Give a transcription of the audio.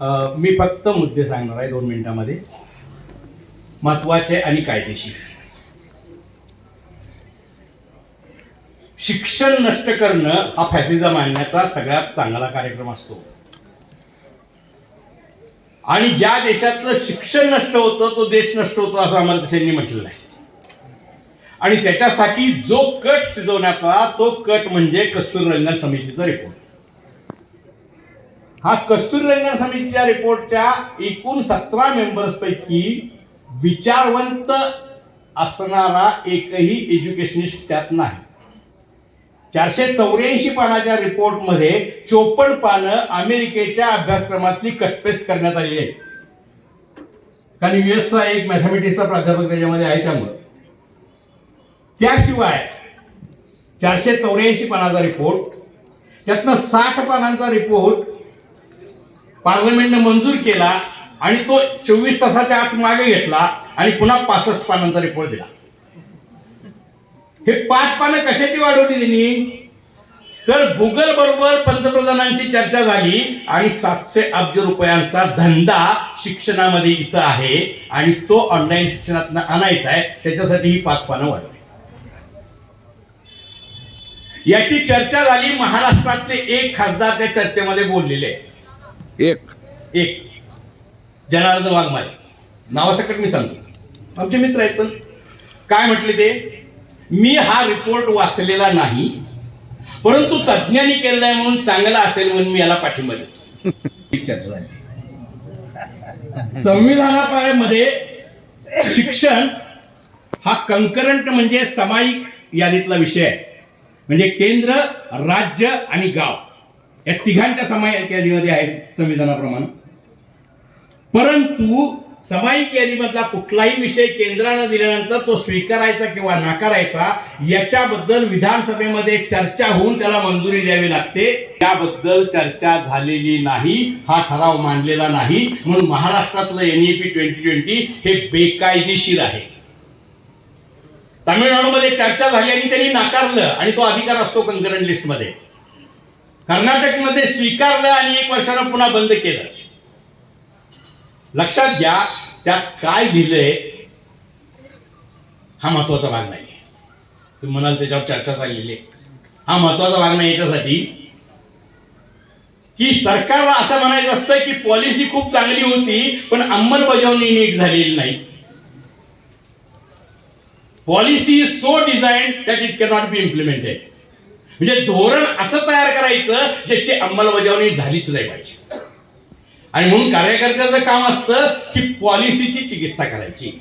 मी फक्त मुद्दे सांगणार आहे दोन मिनिटामध्ये. महत्त्वाचे आणि कायदेशीर. शिक्षण नष्ट करणं हा फॅसिझम आणण्याचा सगळ्यात चांगला कार्यक्रम असतो. आणि ज्या देशातलं शिक्षण नष्ट होतं तो देश नष्ट होतो असं आम्हाला त्यांनी म्हटलेलं आहे. आणि त्याच्यासाठी जो कट शिजवण्यात आला तो कट म्हणजे कस्तुररंगन समितीचा रिपोर्ट हा कस्तुररंगन समितीच्या रिपोर्टच्या एकूण सतरा मेंबर्सपैकी विचारवंत असणारा एकही एज्युकेशनिस्ट त्यात नाही. चारशे चौऱ्याऐंशी पानाच्या रिपोर्टमध्ये चोपन्न पानं अमेरिकेच्या अभ्यासक्रमातली कटपेस्ट करण्यात आलेली आहे कारण युएसचा एक मॅथमॅटिक्सचा प्राध्यापक त्याच्यामध्ये आहे त्यामुळं. त्याशिवाय चारशे चौऱ्याऐंशी पानाचा रिपोर्ट त्यातनं साठ पानांचा रिपोर्ट पार्लमेंटने मंजूर केला आणि तो चोवीस तासाच्या आत मागे घेतला आणि पुन्हा पासष्ट पानांचा रिपोर्ट दिला. हे पाच पानं कशाची वाढवली त्यांनी? तर गुगल बरोबर पंतप्रधानांची चर्चा झाली आणि सातशे अब्ज रुपयांचा धंदा शिक्षणामध्ये इथं आहे आणि तो ऑनलाईन शिक्षणात आणायचा आहे. त्याच्यासाठी ही पाच पानं वाढवली याची चर्चा झाली. महाराष्ट्रातले एक खासदार त्या चर्चेमध्ये बोललेले आहे एक. एक. जनार्दन वाघमारे. नावासकट मी सांगतो. आमचे मित्र आहेत पण. काय म्हटले ते? मी हा रिपोर्ट वाचलेला नाही परंतु तज्ज्ञांनी केलेला आहे म्हणून चांगला असेल म्हणून मी याला पाठिंबा देतो. चर्चा झाली. संविधानामध्ये शिक्षण हा कंकरंट म्हणजे सामायिक यादीतला विषय आहे. म्हणजे केंद्र राज्य आणि गाव. या तिघांच्या सामायिक यादीमध्ये आहे संविधानाप्रमाणे. परंतु सामायिक यादीमधला कुठलाही विषय केंद्रानं दिल्यानंतर तो स्वीकारायचा किंवा नाकारायचा याच्याबद्दल विधानसभेमध्ये चर्चा होऊन त्याला मंजुरी द्यावी लागते. त्याबद्दल चर्चा झालेली नाही हा ठराव मांडलेला नाही. म्हणून महाराष्ट्रातलं एनईपी ट्वेंटी ट्वेंटी हे बेकायदेशीर आहे. तामिळनाडूमध्ये चर्चा झाली आणि त्यांनी नाकारलं आणि तो अधिकार असतो कंकरंट लिस्टमध्ये कर्नाटकमध्ये स्वीकारलं आणि एक वर्षानं पुन्हा बंद केलं. लक्षात घ्या त्यात काय लिहिलंय हा महत्त्वाचा भाग नाही तुम्ही म्हणाल त्याच्यावर चर्चा चाललेली आहे. हा महत्त्वाचा भाग नाही याच्यासाठी. की सरकारला असं म्हणायचं असतं की पॉलिसी खूप चांगली होती पण अंमलबजावणी नीट झालेली नाही. Policy is so design that it cannot be implemented म्हणजे धोरण असं तयार करायचं ज्याची अंमलबजावणी झालीच नाही पाहिजे. आणि म्हणून कार्यकर्त्याचं काम असतं की पॉलिसीची चिकित्सा करायची.